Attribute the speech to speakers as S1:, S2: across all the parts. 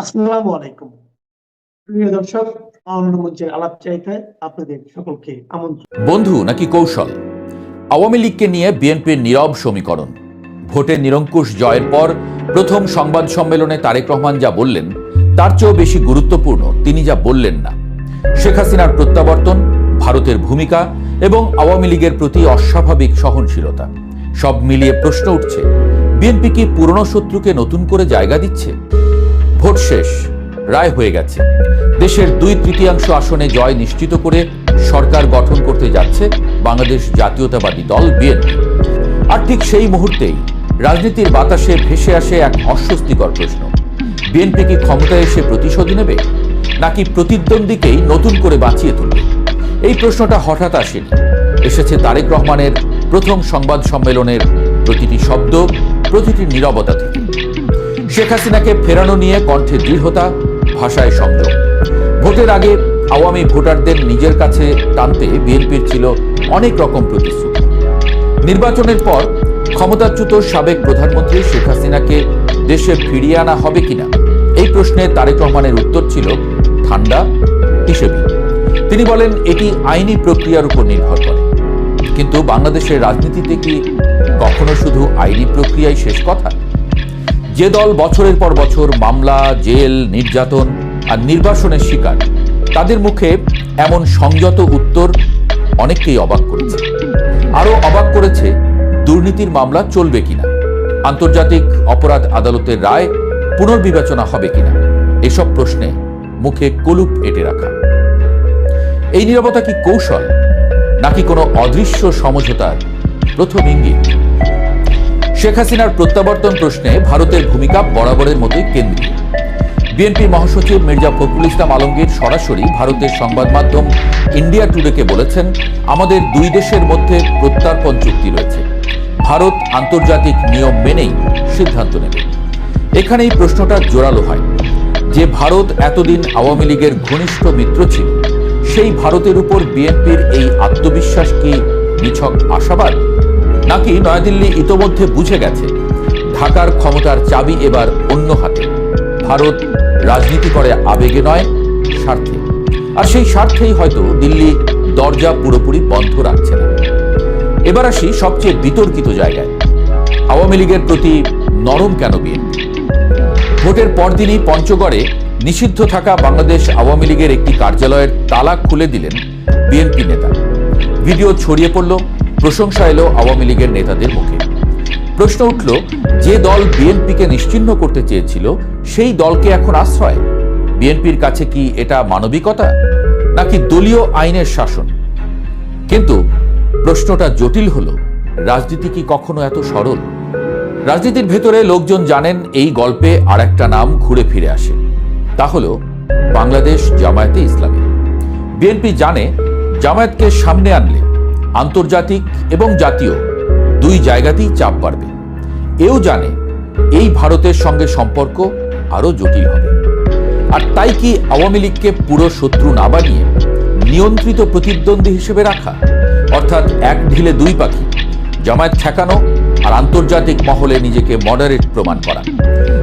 S1: আসসালামু আলাইকুম। প্রিয় দর্শক মঞ্চের আলাপ চাইতে আপনাদের সকলকে আমন্ত্রণ।
S2: বন্ধু নাকি কৌশল? আওয়ামী লীগকে নিয়ে বিএনপির নীরব সমীকরণ। ভোটে নিরঙ্কুশ জয়ের পর প্রথম সংবাদ সম্মেলনে তারেক রহমান যা বললেন, তার চেয়েও বেশি গুরুত্বপূর্ণ তিনি যা বললেন না। শেখ হাসিনার প্রত্যাবর্তন, ভারতের ভূমিকা এবং আওয়ামী লীগের প্রতি অস্বাভাবিক সহনশীলতা, সব মিলিয়ে প্রশ্ন উঠছে, বিএনপি কি পুরনো শত্রুকে নতুন করে জায়গা দিচ্ছে? ভোট শেষ, রায় হয়ে গেছে। দেশের দুই তৃতীয়াংশ আসনে জয় নিশ্চিত করে সরকার গঠন করতে যাচ্ছে বাংলাদেশ জাতীয়তাবাদী দল বিএনপি। আর ঠিক সেই মুহূর্তেই রাজনীতির বাতাসে ভেসে আসে এক অস্বস্তিকর প্রশ্ন। বিএনপি কি ক্ষমতায় এসে প্রতিশোধ নেবে, নাকি প্রতিদ্বন্দ্বীকেই নতুন করে বাঁচিয়ে তুলবে? এই প্রশ্নটা হঠাৎ আসেনি। এসেছে তারেক রহমানের প্রথম সংবাদ সম্মেলনের প্রতিটি শব্দ, প্রতিটি নীরবতা থেকে। শেখ হাসিনাকে ফেরানো নিয়ে কণ্ঠে দৃঢ়তা, ভাষায় সংযম ভোটের আগে আওয়ামী ভোটারদের নিজের কাছে টানতে বিএনপির ছিল অনেক রকম প্রতিশ্রুতি। নির্বাচনের পর ক্ষমতাচ্যুত সাবেক প্রধানমন্ত্রী শেখ হাসিনাকে দেশে ফিরিয়ে আনা হবে কিনা, এই প্রশ্নে তারেক রহমানের উত্তর ছিল, ঠান্ডা, হিসেবে। তিনি বলেন, এটি আইনি প্রক্রিয়ার উপর নির্ভর করে। কিন্তু বাংলাদেশের রাজনীতিতে কি কখনো শুধু আইনি প্রক্রিয়াই শেষ কথা? যে দল বছরের পর বছর মামলা, জেল, নির্যাতন আর নির্বাসনের শিকার, তাদের মুখে এমন সংযত উত্তর অনেককেই অবাক করেছে। আরও অবাক করেছে দুর্নীতির মামলা চলবে কিনা, আন্তর্জাতিক অপরাধ আদালতের রায় পুনর্বিবেচনা হবে কিনা, এসব প্রশ্নে মুখে কলুপ এঁটে রাখা। এই নিরবতা কি কৌশল, নাকি কোনো অদৃশ্য সমঝোতার প্রথম ইঙ্গিত? শেখ হাসিনার প্রত্যাবর্তন প্রশ্নে ভারতের ভূমিকা বরাবরের মতোই কেন্দ্রীয়। বিএনপি মহাসচিব মির্জা ফখরুল ইসলাম আলমগীর সরাসরি ভারতের সংবাদ মাধ্যম ইন্ডিয়া টুডেকে বলেছেন, আমাদের দুই দেশের মধ্যে প্রত্যার্পণ চুক্তি রয়েছে। ভারত আন্তর্জাতিক নিয়ম মেনেই সিদ্ধান্ত নেবে। এখানেই প্রশ্নটা জোরালো হয়। যে ভারত এতদিন আওয়ামী লীগের ঘনিষ্ঠ মিত্র ছিল, সেই ভারতের উপর বিএনপির এই আত্মবিশ্বাস কি নিছক আশাবাদ? নাকি নয়াদিল্লি ইতোমধ্যে বুঝে গেছে। ঢাকার ক্ষমতার চাবি এবার অন্য হাতে। ভারত রাজনীতি করে আবেগে নয়, স্বার্থে। আর সেই স্বার্থেই হয়তো দিল্লি দরজা পুরোপুরি বন্ধ রাখছে না। এবার আসি সবচেয়ে বিতর্কিত জায়গায়। আওয়ামী লীগের প্রতি নরম কেন বিএনপি ভোটের পরদিনই পঞ্চগড়ে নিষিদ্ধ থাকা বাংলাদেশ আওয়ামী লীগের একটি কার্যালয়ের তালা খুলে দিলেন বিএনপি নেতা। ভিডিও ছড়িয়ে পড়ল প্রশংসা এলো আওয়ামী লীগের নেতাদের মুখে। প্রশ্ন উঠল, যে দল বিএনপিকে নিশ্চিহ্ন করতে চেয়েছিল, সেই দলকে এখন আশ্রয়? বিএনপির কাছে কি এটা মানবিকতা? নাকি দলীয় আইনের শাসন? কিন্তু প্রশ্নটা জটিল হলো, রাজনীতি কি কখনো এত সরল? রাজনীতির ভেতরে লোকজন জানেন এই গল্পে আর একটা নাম ঘুরে ফিরে আসে। তা হলো, বাংলাদেশ জামায়াতে ইসলামী। বিএনপি জানে জামায়াতকে সামনে আনলে আন্তর্জাতিক এবং জাতীয় দুই জায়গাতেই চাপ বাড়বে। এও জানে এই ভারতের সঙ্গে সম্পর্ক আরও জটিল হবে। আর তাই কি আওয়ামী লীগকে পুরো শত্রু না বানিয়ে নিয়ন্ত্রিত প্রতিদ্বন্দ্বী হিসেবে রাখা? অর্থাৎ এক ঢিলে দুই পাখি, জামায়াত ঠেকানো আর আন্তর্জাতিক মহলে নিজেকে মডারেট প্রমাণ করা।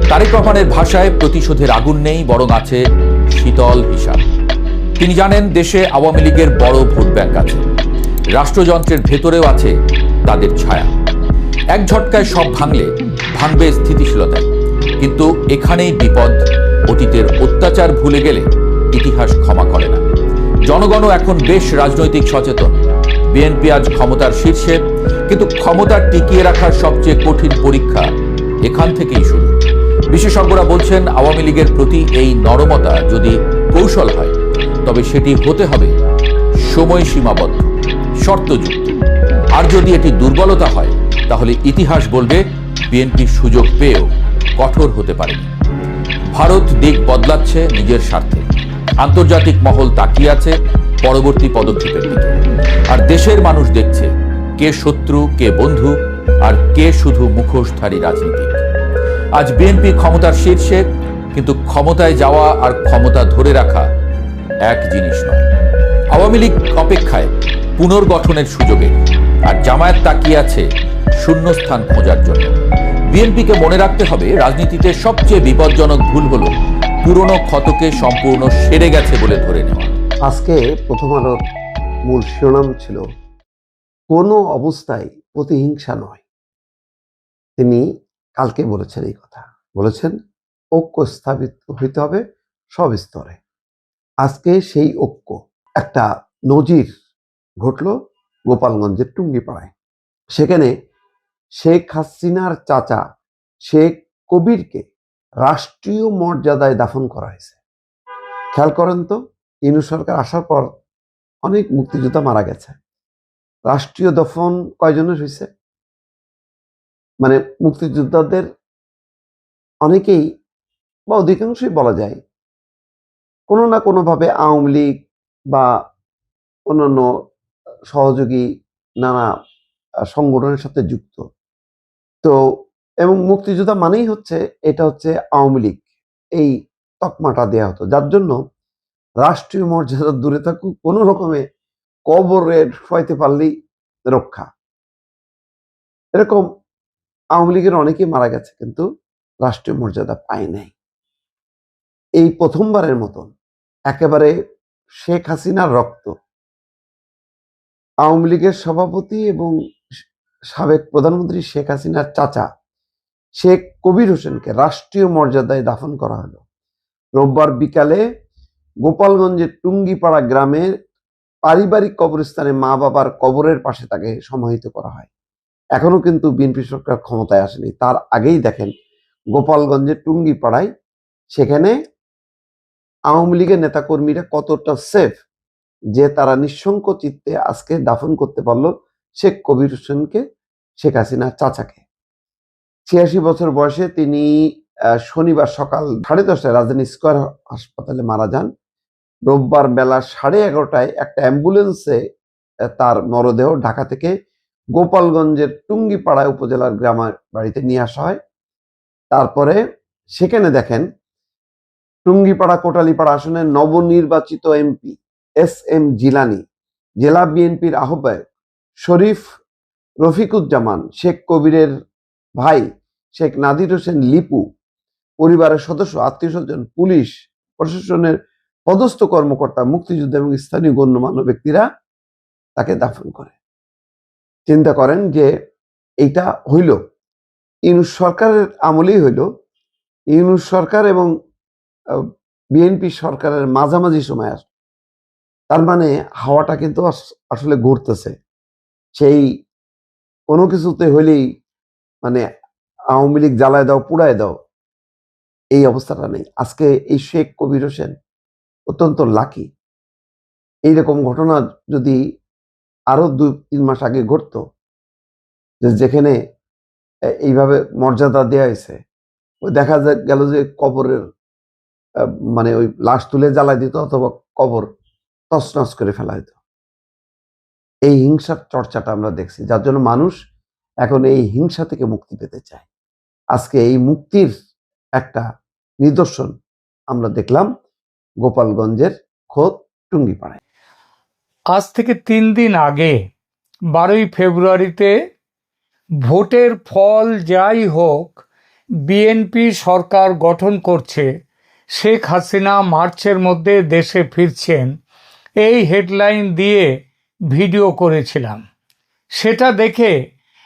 S2: তারেক রহমানের ভাষায় প্রতিশোধের আগুন নেই, বরং আছে শীতল হিসাব। তিনি জানেন দেশে আওয়ামী লীগের বড় ভোট ব্যাংক আছে। রাষ্ট্রযন্ত্রের ভেতরেও আছে তাদের ছায়া। এক ঝটকায় সব ভাঙলে, ভাঙবে স্থিতিশীলতায়। কিন্তু এখানেই বিপদ, অতীতের অত্যাচার ভুলে গেলে ইতিহাস ক্ষমা করে না। জনগণও এখন বেশ রাজনৈতিক সচেতন। বিএনপি আজ ক্ষমতার শীর্ষে, কিন্তু ক্ষমতা টিকিয়ে রাখার সবচেয়ে কঠিন পরীক্ষা এখান থেকেই শুরু। বিশেষজ্ঞরা বলছেন, আওয়ামী লীগের প্রতি এই নরমতা যদি কৌশল হয়, তবে সেটি হতে হবে সময় সীমাবদ্ধ শর্তযুক্ত। আর যদি এটি দুর্বলতা হয়, তাহলে ইতিহাস বলবে, বিএনপি সুযোগ পেয়েও কঠোর হতে পারেনি। ভারত দিক বদলাচ্ছে নিজের স্বার্থে। আন্তর্জাতিক মহল তাকিয়ে আছে পরবর্তী পদক্ষেপের দিকে। আর দেশের মানুষ দেখছে কে শত্রু, কে বন্ধু, আর কে শুধু মুখোশধারী রাজনীতিক। আজ বিএনপি ক্ষমতার শীর্ষে, কিন্তু ক্ষমতায় যাওয়া আর ক্ষমতা ধরে রাখা এক জিনিস নয়। আওয়ামী লীগ অপেক্ষায় পুনর্গঠনের সুযোগে। আর জামায়াত তাকিয়ে আছে শূন্যস্থান খোঁজার জন্য। বিএনপিকে মনে রাখতে হবে, রাজনীতিতে সবচেয়ে বিপজ্জনক ভুল হল, পুরনো ক্ষতকে সম্পূর্ণ সেরে গেছে বলে ধরে নেওয়া।
S3: আজকে প্রথম আলোর মূল শিরোনাম ছিল, কোনো অবস্থায় প্রতিহিংসা নয়। তিনি কালকে বলেছেন এই কথা। বলেছেন, ঐক্য স্থাপিত হইতে হবে সব স্তরে। আজকে সেই ঐক্য, একটা নজির ঘটল গোপালগঞ্জের টুঙ্গিপাড়ায়। সেখানে শেখ হাসিনার চাচা শেখ কবিরকে রাষ্ট্রীয় মর্যাদায় দাফন করা হয়েছে। খেয়াল করেন তো, ইনু সরকার আসার পর অনেক মুক্তিযোদ্ধা মারা গেছে। রাষ্ট্রীয় দফন কয়জনের হয়েছে? মানে মুক্তিযোদ্ধাদের অনেকেই বা অধিকাংশই বলা যায় কোনো না কোনোভাবে আওয়ামী লীগ বা অন্যান্য সহযোগী নানা সংগঠনের সাথে যুক্ত। তো, এবং মুক্তিযোদ্ধা মানেই হচ্ছে, এটা হচ্ছে আওয়ামী লীগ, এই তকমাটা দেয়া হতো। যার জন্য রাষ্ট্রীয় মর্যাদা দূরে থাকুক, কোনো রকমে কবরে শোয়াইতে পারলেই রক্ষা। এরকম আওয়ামী লীগের অনেকেই মারা গেছে, কিন্তু রাষ্ট্রীয় মর্যাদা পায় নাই। এই প্রথমবারের মতন একেবারে শেখ হাসিনার রক্ত আওয়ামী লীগের সভাপতি এবং সাবেক প্রধানমন্ত্রী শেখ হাসিনার চাচা শেখ কবির হোসেনকে রাষ্ট্রীয় মর্যাদায় দাফন করা হলো। রোববার বিকালে গোপালগঞ্জের টুঙ্গিপাড়া গ্রামের পারিবারিক কবরস্থানে মা বাবার কবরের পাশে তাকে সমাহিত করা হয়। এখনও কিন্তু বিএনপি সরকার ক্ষমতায় আসেনি। তার আগেই দেখেন গোপালগঞ্জের টুঙ্গিপাড়ায় সেখানে আওয়ামী লীগের নেতাকর্মীরা কতটা সেফ যে তারা নিঃশঙ্ক চিত্তে আজকে দাফন করতে পারল শেখ কবির হোসেনকে, শেখ হাসিনার চাচাকে। ছিয়াশি বছর বয়সে তিনি শনিবার সকাল সাড়ে দশটায় রাজধানী স্কয়ার হাসপাতালে মারা যান। রোববার বেলা সাড়ে এগারোটায় একটা অ্যাম্বুলেন্সে তার মরদেহ ঢাকা থেকে গোপালগঞ্জের টুঙ্গিপাড়া উপজেলার গ্রামের বাড়িতে নিয়ে আসা হয়। তারপরে সেখানে দেখেন, টুঙ্গিপাড়া, কোটালীপাড়া আসনের নবনির্বাচিত এমপি এস এম জিলানি, জেলা বিএনপির আহ্বায়ক শরীফ রফিকুজ্জামান, শেখ কবিরের ভাই শেখ নাদির হোসেন লিপু, পরিবারের সদস্য, আত্মীয় স্বজন, পুলিশ, প্রশাসনের পদস্থ কর্মকর্তা, মুক্তিযোদ্ধা এবং স্থানীয় গণ্যমান্য ব্যক্তিরা তাকে দাফন করে। চিন্তা করেন যে এইটা হইল, ইউনুস সরকারের আমলেই হইল। ইউনুস সরকার এবং বিএনপি সরকারের মাঝামাঝি সময় আসবে তার মানে হাওয়াটা কিন্তু আস- আসলে ঘুরতেছে। সেই কোনো কিছুতে হইলেই মানে আওয়ামী লীগ জ্বালায় দাও, পুড়ায় দাও, এই অবস্থাটা নেই। আজকে এই শেখ কবির হোসেন অত্যন্ত লাকি। এইরকম ঘটনা যদি আরও দুই, তিন মাস আগে ঘটতো, যে যেখানে এইভাবে মর্যাদা দেওয়া হয়েছে, ওই দেখা গেল যে কবরের মানে ওই লাশ তুলে জ্বালায় দিত অথবা কবর তছনছ করে ফেলা হতো এই হিংসার চর্চাটা আমরা দেখছি, যার জন্য মানুষ এখন এই হিংসা থেকে মুক্তি পেতে চায়। আজকে এই মুক্তির একটা নিদর্শন আমরা দেখলাম গোপালগঞ্জের খোদ টুঙ্গিপাড়ায়।
S4: আজ থেকে তিন দিন আগে, বারোই ফেব্রুয়ারিতে ভোটের ফল যাই হোক, বিএনপি সরকার গঠন করছে, শেখ হাসিনা মার্চের মধ্যে দেশে ফিরছেন এই হেডলাইন দিয়ে ভিডিও করেছিলাম। সেটা দেখে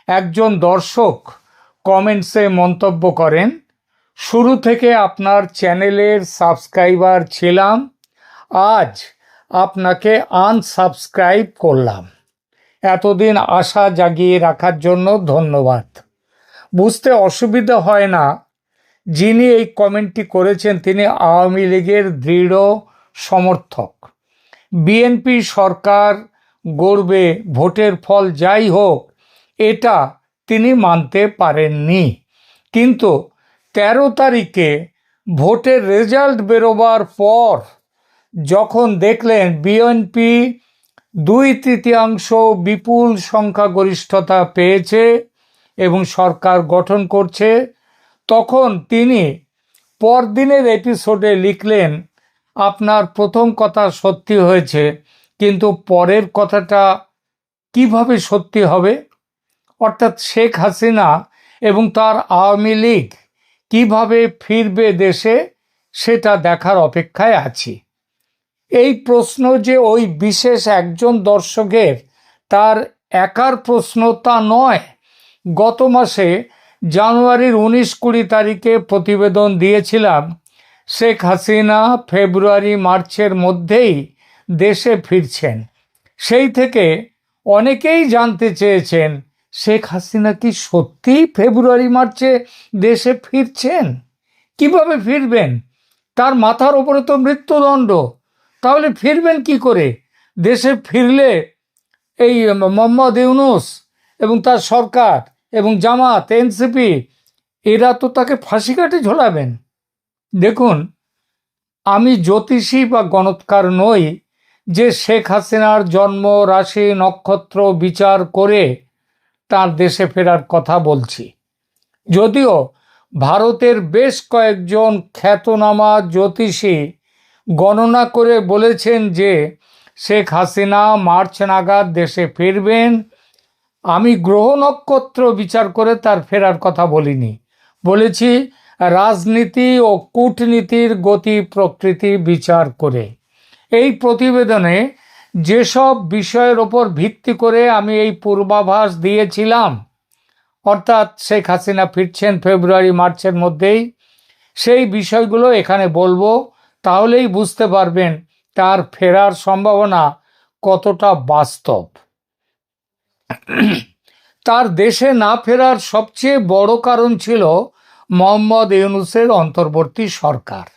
S4: একজন দর্শক কমেন্টসে মন্তব্য করেন, শুরু থেকে আপনার চ্যানেলের সাবস্ক্রাইবার ছিলাম, আজ আপনাকে আনসাবস্ক্রাইব করলাম। এতদিন আশা জাগিয়ে রাখার জন্য ধন্যবাদ। বুঝতে অসুবিধা হয় না, যিনি এই কমেন্টটি করেছেন তিনি আওয়ামী লীগের দৃঢ় সমর্থক। বিএনপি সরকার গড়বে ভোটের ফল যাই হোক, এটা তিনি মানতে পারেননি। কিন্তু তেরো তারিখে ভোটের রেজাল্ট বেরোবার পর যখন দেখলেন বিএনপি দুই তৃতীয়াংশ বিপুল সংখ্যাগরিষ্ঠতা পেয়েছে এবং সরকার গঠন করছে, তখন তিনি পরদিনের এপিসোডে লিখলেন আপনার প্রথম কথা সত্যি হয়েছে, কিন্তু পরের কথাটা কীভাবে সত্যি হবে? অর্থাৎ শেখ হাসিনা এবং তার আওয়ামী লীগ কীভাবে ফিরবে দেশে, সেটা দেখার অপেক্ষায় আছি। এই প্রশ্ন যে ওই বিশেষ একজন দর্শকের, তার একার প্রশ্ন তা নয়। গত মাসে জানুয়ারির উনিশ কুড়ি তারিখে প্রতিবেদন দিয়েছিলাম শেখ হাসিনা ফেব্রুয়ারি, মার্চের মধ্যেই দেশে ফিরছেন। সেই থেকে অনেকেই জানতে চেয়েছেন, শেখ হাসিনা কি সত্যিই ফেব্রুয়ারি, মার্চে দেশে ফিরছেন? কীভাবে ফিরবেন? তার মাথার ওপরে তো মৃত্যুদণ্ড। তাহলে ফিরবেন কি করে? দেশে ফিরলে এই মোহাম্মদ ইউনুস এবং তার সরকার এবং জামাত, এনসিপি, এরা তো তাকে ফাঁসি কাটে ঝোলাবেন। দেখুন, আমি জ্যোতিষী বা গণৎকার নই, যে শেখ হাসিনার জন্ম, রাশি, নক্ষত্র বিচার করে তার দেশে ফেরার কথা বলছি। যদিও ভারতের বেশ কয়েকজন খ্যাতনামা জ্যোতিষী গণনা করে বলেছেন যে শেখ হাসিনা মার্চ নাগাদ দেশে ফিরবেন, আমি গ্রহ নক্ষত্র বিচার করে তার ফেরার কথা বলিনি। বলেছি রাজনীতি ও কূটনীতির গতি প্রকৃতি বিচার করে। এই প্রতিবেদনে যেসব বিষয়ের ওপর ভিত্তি করে আমি এই পূর্বাভাস দিয়েছিলাম, অর্থাৎ শেখ হাসিনা ফিরছেন ফেব্রুয়ারি, মার্চের মধ্যেই, সেই বিষয়গুলো এখানে বলব, তাহলেই বুঝতে পারবেন তার ফেরার সম্ভাবনা কতটা বাস্তব। তার দেশে না ফেরার সবচেয়ে বড় কারণ ছিল মোহাম্মদ ইউনুসের অন্তর্বর্তী সরকার।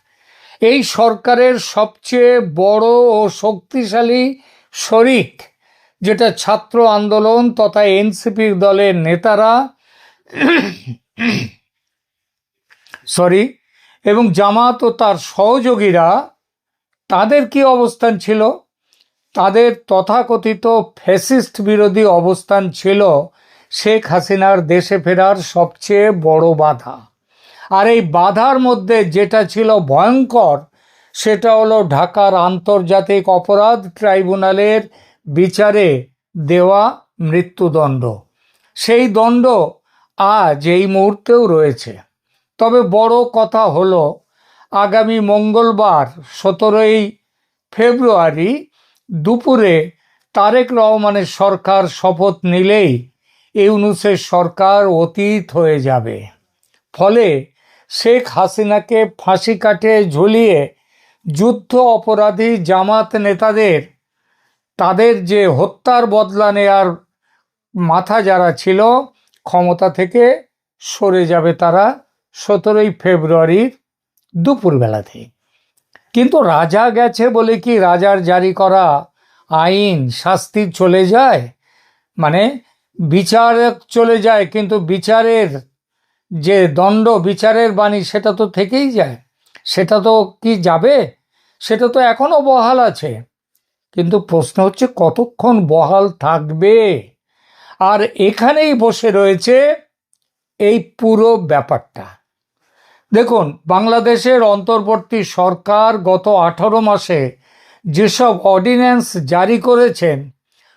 S4: এই সরকারের সবচেয়ে বড় ও শক্তিশালী শরিক, যেটা ছাত্র আন্দোলন তথা এনসিপির দলের নেতারা সরি, এবং জামাত ও তার সহযোগীরা, তাদের কি অবস্থান ছিল? তাদের তথাকথিত ফ্যাসিস্ট বিরোধী অবস্থান ছিল শেখ হাসিনার দেশে ফেরার সবচেয়ে বড় বাধা। আর এই বাধার মধ্যে যেটা ছিল ভয়ঙ্কর, সেটা হলো ঢাকার আন্তর্জাতিক অপরাধ ট্রাইব্যুনালের বিচারে দেওয়া মৃত্যুদণ্ড। সেই দণ্ড আজ এই মুহূর্তেও রয়েছে। তবে বড় কথা হলো, আগামী মঙ্গলবার সতেরোই ফেব্রুয়ারি দুপুরে তারেক রহমানের সরকার শপথ নিলেই ইউনুসের সরকার অতীত হয়ে যাবে। ফলে শেখ হাসিনাকে ফাঁসি কাটে ঝুলিয়ে যুদ্ধ অপরাধী জামাত নেতাদের, তাদের যে হত্যার বদলা নেয়ার মাথা যারা ছিল, ক্ষমতা থেকে সরে যাবে তারা সতেরোই ফেব্রুয়ারির দুপুরবেলাতে। কিন্তু রাজা গেছে বলে কি রাজার জারি করা আইন, শাস্তি চলে যায়? মানে বিচারক চলে যায়, কিন্তু বিচারের যে দণ্ড বিচারের বাণী, সেটা তো থেকেই যায়। সেটা তো কি যাবে? সেটা তো এখনও বহাল আছে। কিন্তু প্রশ্ন হচ্ছে, কতক্ষণ বহাল থাকবে? আর এখানেই বসে রয়েছে এই পুরো ব্যাপারটা। দেখুন, বাংলাদেশের অন্তর্বর্তী সরকার গত আঠারো মাসে যেসব অর্ডিন্যান্স জারি করেছেন,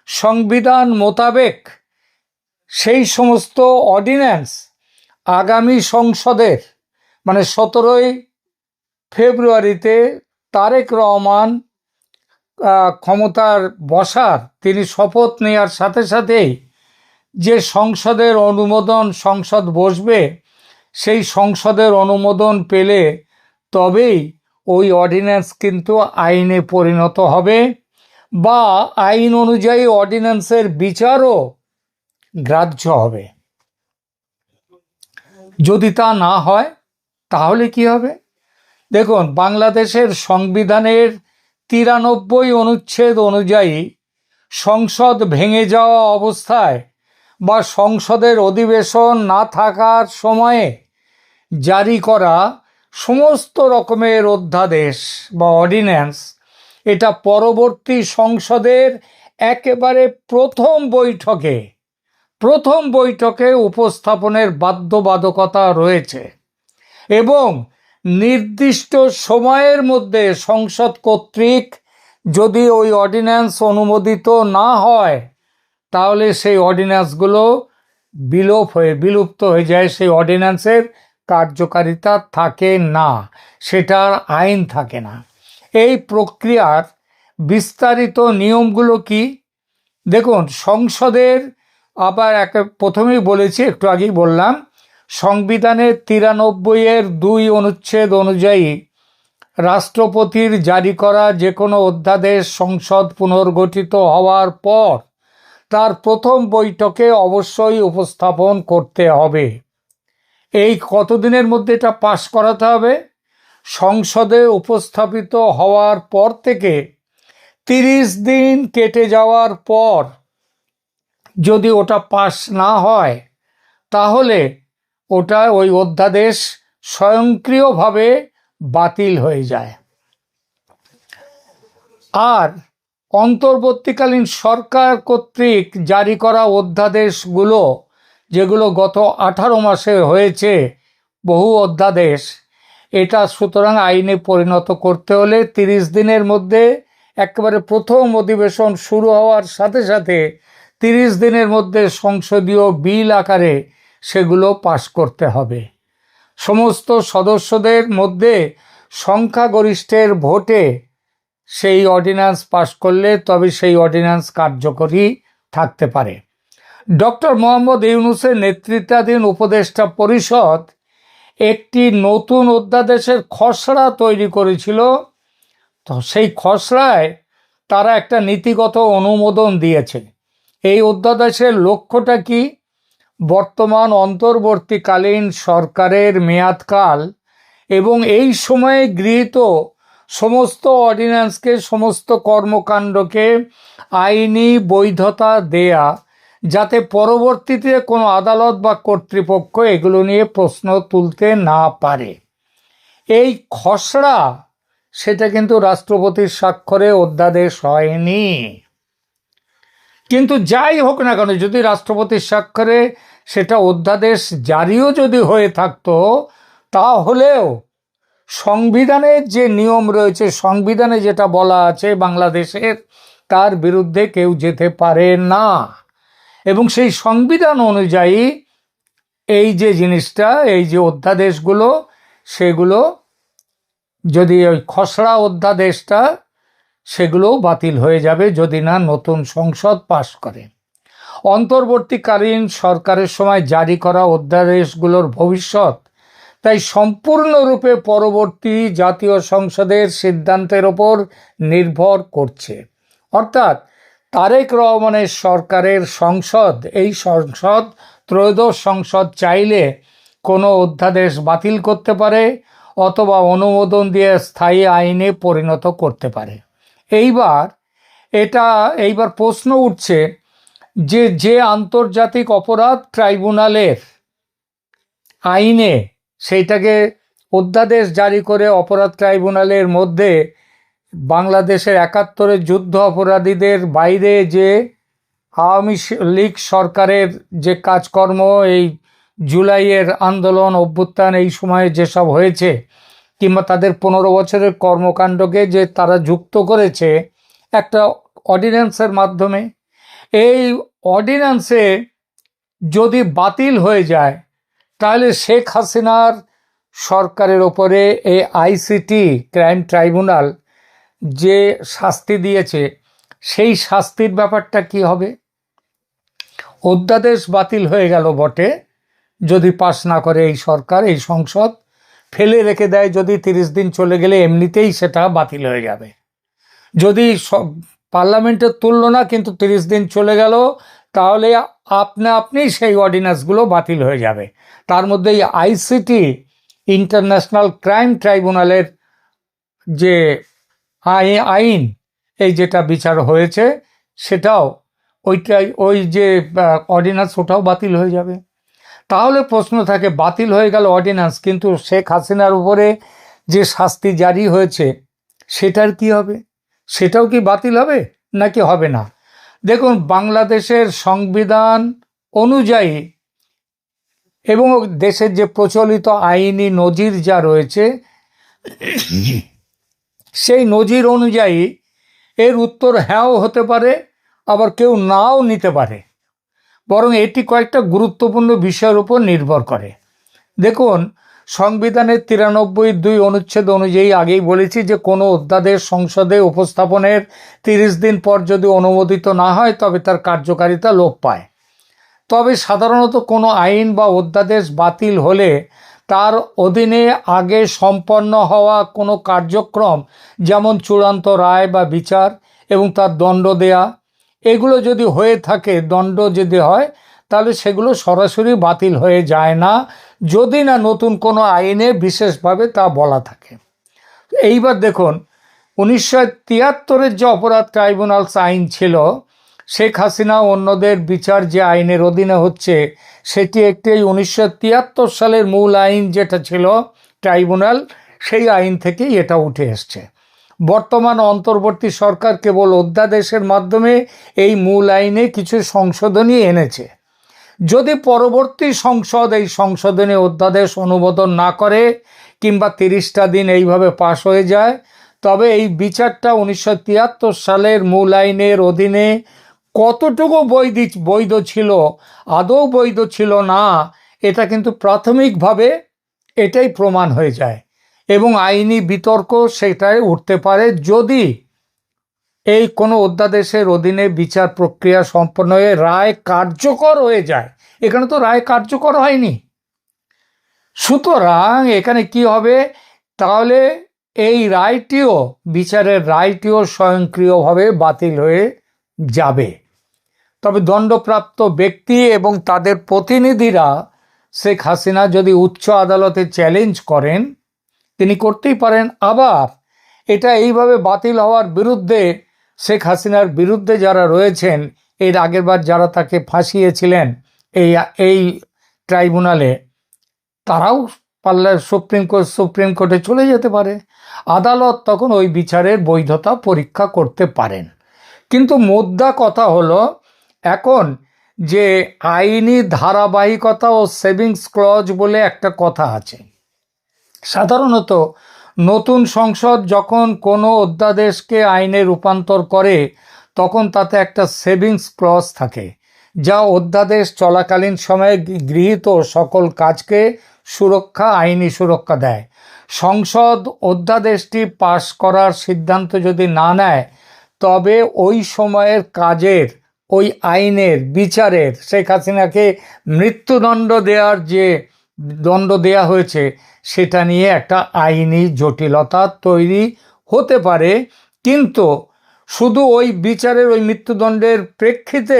S4: সংবিধান মোতাবেক সেই সমস্ত অর্ডিন্যান্স আগামী সংসদের মানে সতেরোই ফেব্রুয়ারিতে তারেক রহমান ক্ষমতার বসার, তিনি শপথ নেওয়ার সাথে সাথেই যে সংসদের অনুমোদন সংসদ বসবে, সেই সংসদের অনুমোদন পেলে তবেই ওই অর্ডিন্যান্স কিন্তু আইনে পরিণত হবে বা আইন অনুযায়ী অর্ডিন্যান্সের বিচারও গ্রাহ্য হবে। যদি তা না হয়, তাহলে কি হবে? দেখুন, বাংলাদেশের সংবিধানের তিরানব্বই অনুচ্ছেদ অনুযায়ী সংসদ ভেঙে যাওয়া অবস্থায় বা সংসদের অধিবেশন না থাকার সময়ে জারি করা সমস্ত রকমের অধ্যাদেশ বা অর্ডিন্যান্স, এটা পরবর্তী সংসদের একেবারে প্রথম বৈঠকে প্রথম বৈঠকে উপস্থাপনের বাধ্যবাধকতা রয়েছে এবং নির্দিষ্ট সময়ের মধ্যে সংসদ কর্তৃক যদি ওই অর্ডিন্যান্স অনুমোদিত না হয়, তাহলে সেই অর্ডিন্যান্সগুলো বিলোপ হয়ে, বিলুপ্ত হয়ে যায়। সেই অর্ডিন্যান্সের কার্যকারিতা থাকে না, সেটার আইন থাকে না। এই প্রক্রিয়ার বিস্তারিত নিয়মগুলো কি? দেখুন, সংসদের আবার এক প্রথমেই বলেছি, একটু আগেই বললাম, সংবিধানের তিরানব্বই এর দুই অনুচ্ছেদ অনুযায়ী রাষ্ট্রপতির জারি করা যে কোনো অধ্যাদেশ সংসদ পুনর্গঠিত হওয়ার পর তার প্রথম বৈঠকে অবশ্যই উপস্থাপন করতে হবে। এই কতদিনের মধ্যে এটা পাশ করাতে হবে? সংসদে উপস্থাপিত হওয়ার পর থেকে তিরিশ দিন কেটে যাওয়ার পর যদি ওটা পাস না হয়, তাহলে ওটা ওই অধ্যাদেশ স্বয়ংক্রিয়ভাবে বাতিল হয়ে যায়। আর অন্তর্বর্তীকালীন সরকার কর্তৃক জারি করা অধ্যাদেশগুলো, যেগুলো গত আঠারো মাসে হয়েছে, বহু অধ্যাদেশ, এটা সুতরাং আইনে পরিণত করতে হলে তিরিশ দিনের মধ্যে একেবারে প্রথম অধিবেশন শুরু হওয়ার সাথে সাথে তিরিশ দিনের মধ্যে সংসদীয় বিল আকারে সেগুলো পাশ করতে হবে। সমস্ত সদস্যদের মধ্যে সংখ্যাগরিষ্ঠের ভোটে সেই অর্ডিন্যান্স পাশ করলে তবে সেই অর্ডিন্যান্স কার্যকরী থাকতে পারে। ডক্টর মোহাম্মদ ইউনুসের নেতৃত্বাধীন উপদেষ্টা পরিষদ একটি নতুন অধ্যাদেশের খসড়া তৈরি করেছিল। তো সেই খসড়ায় তারা একটা নীতিগত অনুমোদন দিয়েছে। এই অধ্যাদেশের লক্ষ্যটা কি? বর্তমান অন্তর্বর্তীকালীন সরকারের মেয়াদকাল এবং এই সময়ে গৃহীত সমস্ত অর্ডিন্যান্সকে, সমস্ত কর্মকাণ্ডকে আইনি বৈধতা দেয়া, যাতে পরবর্তীতে কোনো আদালত বা কর্তৃপক্ষ এগুলো নিয়ে প্রশ্ন তুলতে না পারে। এই খসড়া, সেটা কিন্তু রাষ্ট্রপতির স্বাক্ষরে অধ্যাদেশ হয়নি। কিন্তু যাই হোক না কেন, যদি রাষ্ট্রপতির স্বাক্ষরে সেটা অধ্যাদেশ জারিও যদি হয়ে থাকতো, তাহলেও সংবিধানের যে নিয়ম রয়েছে, সংবিধানে যেটা বলা আছে বাংলাদেশের, তার বিরুদ্ধে কেউ যেতে পারে না। এবং সেই সংবিধান অনুযায়ী এই যে জিনিসটা, এই যে অধ্যাদেশগুলো, সেগুলো যদি ওই খসড়া অধ্যাদেশটা সেগুলোও বাতিল হয়ে যাবে যদি না নতুন সংসদ পাশ করে। অন্তর্বর্তীকালীন সরকারের সময় জারি করা অধ্যাদেশগুলোর ভবিষ্যৎ, তাই সম্পূর্ণরূপে পরবর্তী জাতীয় সংসদের সিদ্ধান্তের ওপর নির্ভর করছে। অর্থাৎ তারেক রহমানের সরকারের সংসদ, এই সংসদ ত্রয়োদশ সংসদ চাইলে কোনো অধ্যাদেশ বাতিল করতে পারে অথবা অনুমোদন দিয়ে স্থায়ী আইনে পরিণত করতে পারে। এইবার এটা, এইবার প্রশ্ন উঠছে যে যে আন্তর্জাতিক অপরাধ ট্রাইব্যুনালের আইনে সেইটাকে অধ্যাদেশ জারি করে অপরাধ ট্রাইব্যুনালের মধ্যে বাংলাদেশের একাত্তরের যুদ্ধ অপরাধীদের বাইরে যে আওয়ামী লীগ সরকারের যে কাজকর্ম, এই জুলাইয়ের আন্দোলন, অভ্যুত্থান, এই সময়ে যেসব হয়েছে কিংবা তাদের পনেরো বছরের কর্মকাণ্ডকে যে তারা যুক্ত করেছে একটা অর্ডিন্যান্সের মাধ্যমে। এই অর্ডিন্যান্সে যদি বাতিল হয়ে যায়, তাহলে শেখ হাসিনার সরকারের ওপরে এই আইসিটি, ক্রাইম ট্রাইব্যুনাল, যে শাস্তি দিয়েছে, সেই শাস্তির ব্যাপারটা কি হবে? অধ্যাদেশ বাতিল হয়ে গেল বটে। যদি পাশ না করে এই সরকার, এই সংসদ ফেলে রেখে দেয়, যদি তিরিশ দিন চলে গেলে এমনিতেই সেটা বাতিল হয়ে যাবে। যদি সব পার্লামেন্টের তুললো না কিন্তু তিরিশ দিন চলে গেল, তাহলে আপনা আপনি সেই অর্ডিন্যান্সগুলো বাতিল হয়ে যাবে। তার মধ্যে এই আইসিটি, ইন্টারন্যাশনাল ক্রাইম ট্রাইব্যুনালের যে আইন, এই যেটা বিচার হয়েছে, সেটাও ওইটাই, ওই যে অর্ডিন্যান্স ওটাও বাতিল হয়ে যাবে। তাহলে প্রশ্ন থাকে, বাতিল হয়ে গেল অর্ডিন্যান্স কিন্তু শেখ হাসিনার উপরে যে শাস্তি জারি হয়েছে, সেটার কি হবে? সেটাও কি বাতিল হবে, নাকি হবে না? দেখুন, বাংলাদেশের সংবিধান অনুযায়ী এবং দেশের যে প্রচলিত আইনি নজির যা রয়েছে, সেই নজির অনুযায়ী এর উত্তর হ্যাঁও হতে পারে, আবার কেউ নাও নিতে পারে। বরং এটি কয়েকটা গুরুত্বপূর্ণ বিষয়ের উপর নির্ভর করে। দেখুন, সংবিধানের তিরানব্বই দুই অনুচ্ছেদ অনুযায়ী আগেই বলেছি যে কোনো অধ্যাদেশ সংসদে উপস্থাপনের তিরিশ দিন পর যদি অনুমোদিত না হয়, তবে তার কার্যকারিতা লোপ পায়। তবে সাধারণত কোনো আইন বা অধ্যাদেশ বাতিল হলে তার অধীনে আগে সম্পন্ন হওয়া কোনো কার্যক্রম, যেমন চূড়ান্ত রায় বা বিচার এবং তার দণ্ড দেয়া এগুলো যদি হয়ে থাকে, দণ্ড যদি হয়, তাহলে সেগুলো সরাসরি বাতিল হয়ে যায় না। যদি না নতুন কোনো আইনে বিশেষভাবে তা বলা থাকে। এইবার দেখুন, উনিশশো তিয়াত্তরের যে অপরাধ ট্রাইব্যুনালস আইন ছিল, শেখ হাসিনা অন্যদের বিচার যে আইনের অধীনে হচ্ছে, সেটি একটি উনিশশো তিয়াত্তর সালের মূল আইন যেটা ছিল, ট্রাইব্যুনাল, সেই আইন থেকেই এটা উঠে এসছে। বর্তমান অন্তর্বর্তী সরকার কেবল অধ্যাদেশের মাধ্যমে এই মূল আইনে কিছু সংশোধনী এনেছে। যদি পরবর্তী সংসদ এই সংশোধনী অধ্যাদেশ অনুমোদন না করে কিংবা তিরিশটা দিন এইভাবে পাশ হয়ে যায়, তবে এই বিচারটা উনিশশো তিয়াত্তর সালের মূল আইনের অধীনে কতটুকু বৈধ বৈধ ছিল, আদৌ বৈধ ছিল না, এটা কিন্তু প্রাথমিকভাবে এটাই প্রমাণ হয়ে যায়। এবং আইনি বিতর্ক সেটাই উঠতে পারে যদি এই কোনো অধ্যাদেশের অধীনে বিচার প্রক্রিয়া সম্পন্ন হয়ে রায় কার্যকর হয়ে যায়। এখানে তো রায় কার্যকর হয়নি। সুতরাং এখানে কি হবে? তাহলে এই রায়টিও, বিচারের রায়টিও স্বয়ংক্রিয়ভাবে বাতিল হয়ে যাবে। তবে দণ্ডপ্রাপ্ত ব্যক্তি এবং তাদের প্রতিনিধিরা শেখ হাসিনা যদি উচ্চ আদালতে চ্যালেঞ্জ করেন তিনি করতেই পারেন। আবার এটা এইভাবে বাতিল হওয়ার বিরুদ্ধে শেখ হাসিনার বিরুদ্ধে যারা রয়েছেন, এর আগেরবার যারা তাকে ফাঁসিয়েছিলেন এই এই ট্রাইব্যুনালে, তারাও পারলে সুপ্রিম কোর্ট সুপ্রিম কোর্টে চলে যেতে পারে। আদালত তখন ওই বিচারের বৈধতা পরীক্ষা করতে পারেন। কিন্তু মোদ্দা কথা হলো এখন যে আইনি ধারাবাহিকতা ও সেভিংস ক্লজ বলে একটা কথা আছে। সাধারণত নতুন সংসদ যখন কোনো অধ্যাদেশকে আইনে রূপান্তর করে, তখন তাতে একটা সেভিংস ক্লজ থাকে, যা অধ্যাদেশ চলাকালীন সময়ে গৃহীত সকল কাজকে সুরক্ষা, আইনি সুরক্ষা দেয়। সংসদ অধ্যাদেশটি পাশ করার সিদ্ধান্ত যদি না নেয়, তবে ওই সময়ের কাজের, ওই আইনের বিচারের শেখ হাসিনাকে মৃত্যুদণ্ড দেওয়ার যে দণ্ড দেয়া হয়েছে, সেটা নিয়ে একটা আইনি জটিলতা তৈরি হতে পারে। কিন্তু শুধু ওই বিচারের, ওই মৃত্যুদণ্ডের প্রেক্ষিতে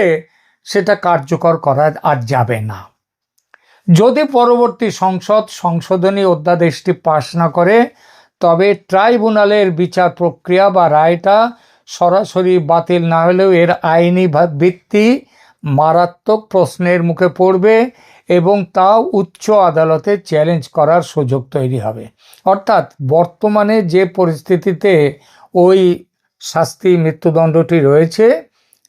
S4: সেটা কার্যকর করা আর যাবে না। যদি পরবর্তী সংসদ, সংশোধনী অধ্যাদেশটি পাশ না করে, তবে ট্রাইব্যুনালের বিচার প্রক্রিয়া বা রায়টা সরাসরি বাতিল না হলেও এর আইনি ভিত্তি মারাত্মক প্রশ্নের মুখে পড়বে। এবং তাও উচ্চ আদালতে চ্যালেঞ্জ করার সুযোগ তৈরি হবে। অর্থাৎ বর্তমানে যে পরিস্থিতিতে ওই শাস্তি মৃত্যুদণ্ডটি রয়েছে,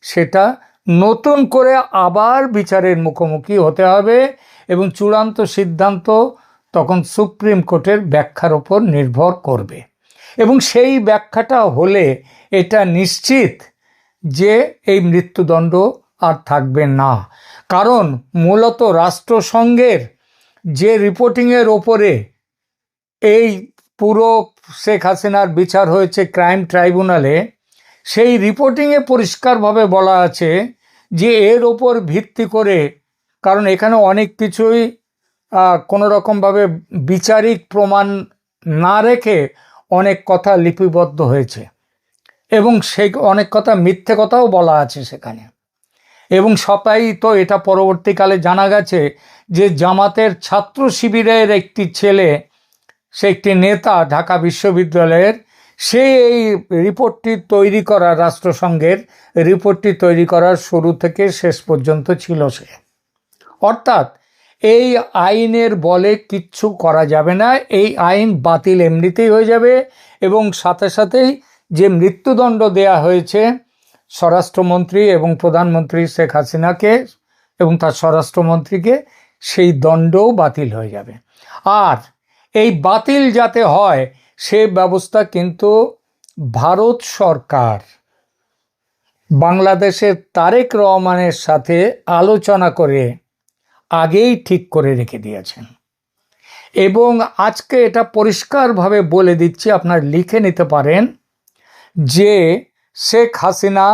S4: সেটা নতুন করে আবার বিচারের মুখোমুখি হতে হবে এবং চূড়ান্ত সিদ্ধান্ত তখন সুপ্রিম কোর্টের ব্যাখ্যার ওপর নির্ভর করবে। এবং সেই ব্যাখ্যাটা হলে এটা নিশ্চিত যে এই মৃত্যুদণ্ড আর থাকবে না। কারণ মূলত রাষ্ট্রসংঘের যে রিপোর্টিংয়ের ওপরে এই পুরো শেখ হাসিনার বিচার হয়েছে ক্রাইম ট্রাইব্যুনালে সেই রিপোর্টিংয়ে পরিষ্কারভাবে বলা আছে যে এর ওপর ভিত্তি করে, কারণ এখানে অনেক কিছুই কোনো রকমভাবে বিচারিক প্রমাণ না রেখে অনেক কথা লিপিবদ্ধ হয়েছে। এবং সেই অনেক কথা মিথ্যে কথাও বলা আছে সেখানে। এবং সবাই তো এটা পরবর্তীকালে জানা গেছে যে জামাতের ছাত্র শিবিরের একটি ছেলে, সে একটি নেতা ঢাকা বিশ্ববিদ্যালয়ের, সে এই রিপোর্টটি তৈরি করা রাষ্ট্রসংঘের রিপোর্টটি তৈরি করার শুরু থেকে শেষ পর্যন্ত ছিল সে। অর্থাৎ এই আইনের বলে কিচ্ছু করা যাবে না, এই আইন বাতিল এমনিতেই হয়ে যাবে এবং সাথে সাথেই যে মৃত্যুদণ্ড দেয়া হয়েছে স্বরাষ্ট্রমন্ত্রী এবং প্রধানমন্ত্রী শেখ হাসিনাকে এবং তার স্বরাষ্ট্রমন্ত্রীকে সেই দণ্ডও বাতিল হয়ে যাবে। আর এই বাতিল যাতে হয়, সে ব্যবস্থা কিন্তু ভারত সরকার। বাংলাদেশের তারেক রহমানের সাথে আলোচনা করে আগেই ঠিক করে রেখে দিয়েছেন। এবং আজকে এটা পরিষ্কারভাবে বলে দিচ্ছি, আপনার লিখে নিতে পারেন যে শেখ হাসিনা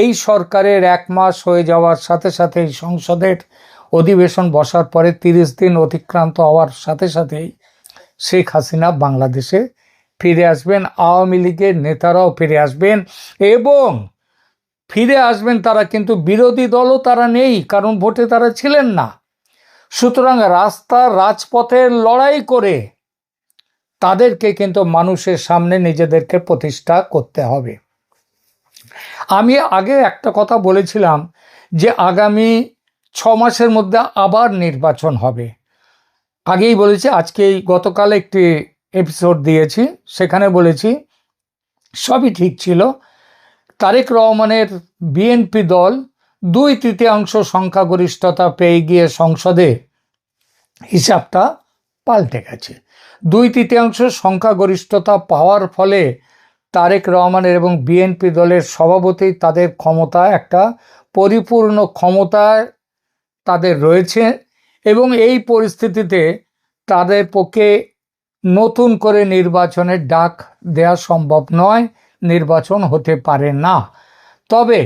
S4: এই সরকারের এক মাস হয়ে যাওয়ার সাথে সাথে এই সংসদের অধিবেশন বসার পরে তিরিশ দিন অতিক্রান্ত হওয়ার সাথে সাথেই শেখ হাসিনা বাংলাদেশে ফিরে আসবেন, আওয়ামী লীগের নেতারাও ফিরে আসবেন এবং ফিরে আসবেন তারা কিন্তু বিরোধী দলও তারা নেই, কারণ ভোটে তারা ছিলেন না। সুতরাং রাস্তা রাজপথের লড়াই করে তাদেরকে কিন্তু মানুষের সামনে নিজেদেরকে প্রতিষ্ঠা করতে হবে। আমি আগে একটা কথা বলেছিলাম যে আগামী ছ মাসের মধ্যে আবার নির্বাচন হবে। আগেই বলেছি আজকে এই গতকাল একটি এপিসোড দিয়েছি, সেখানে বলেছি সবই ঠিক ছিল। তারেক রহমানের বিএনপি দল দুই তৃতীয়াংশ সংখ্যাগরিষ্ঠতা পেয়ে গিয়ে সংসদে হিসাবটা পাল্টে গেছে। দুই তৃতীয়াংশ সংখ্যাগরিষ্ঠতা পাওয়ার ফলে তারেক রহমানের এবং বিএনপি দলের সভাপতি তাদের ক্ষমতা একটা পরিপূর্ণ ক্ষমতায় তাদের রয়েছে এবং এই পরিস্থিতিতে তাদের পক্ষে নতুন করে নির্বাচনের ডাক দেওয়া সম্ভব নয়, নির্বাচন হতে পারে না। তবে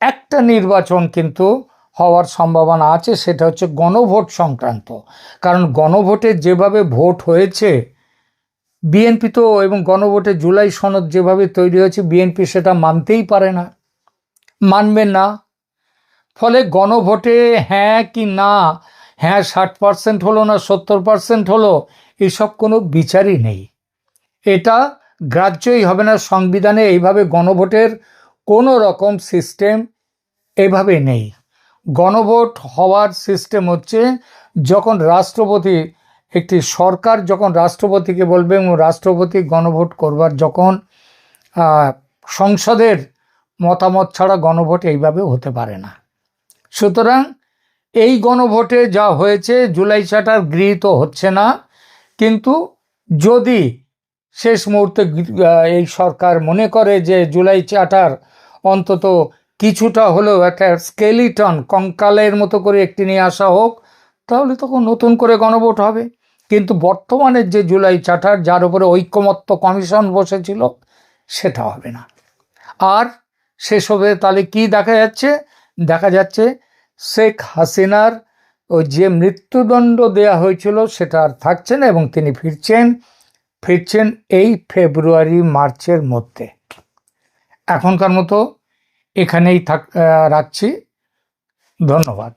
S4: একটা নির্বাচন কিন্তু হওয়ার সম্ভাবনা আছে, সেটা হচ্ছে গণভোট সংক্রান্ত। কারণ গণভোটে যেভাবে ভোট হয়েছে বিএনপি তো এবং গণভোটে জুলাই সনদ যেভাবে তৈরি হয়েছে বিএনপি সেটা মানতেই পারে না, মানবে না। ফলে গণভোটে হ্যাঁ কি না হ্যাঁ ষাট পার্সেন্ট হলো না সত্তর পার্সেন্ট হলো, এসব কোনো বিচারই নেই। এটা গ্রাহ্যই হবে না, সংবিধানে এইভাবে গণভোটের কোনো রকম সিস্টেম এভাবে নেই। গণভোট হওয়ার সিস্টেম হচ্ছে, যখন রাষ্ট্রপতি একটি সরকার যখন রাষ্ট্রপতিকে বলবে এবং রাষ্ট্রপতি গণভোট করবার যখন সংসদের মতামত ছাড়া গণভোট এইভাবে হতে পারে না। সুতরাং এই গণভোটে যা হয়েছে, জুলাই চার্টার গৃহীত হচ্ছে না। কিন্তু যদি শেষ মুহূর্তে এই সরকার মনে করে যে জুলাই চার্টার অন্তত কিছুটা হলেও একটা স্কেলিটন কঙ্কালের মতো করে একটি নিয়ে আসা হোক, তাহলে তখন নতুন করে গণভোট হবে। কিন্তু বর্তমানের যে জুলাই চার্টার যার উপরে ঐক্যমত্য কমিশন বসেছিল, সেটা হবে না। আর সেসবে তাহলে কি দেখা যাচ্ছে? দেখা যাচ্ছে শেখ হাসিনার ওই যে মৃত্যুদণ্ড দেয়া হয়েছিল, সেটা আর থাকছে না এবং তিনি ফিরছেন ফিরছেন এই ফেব্রুয়ারি, মার্চের মধ্যে। এখনকার মতো এখানেই থাক রাখছি। ধন্যবাদ।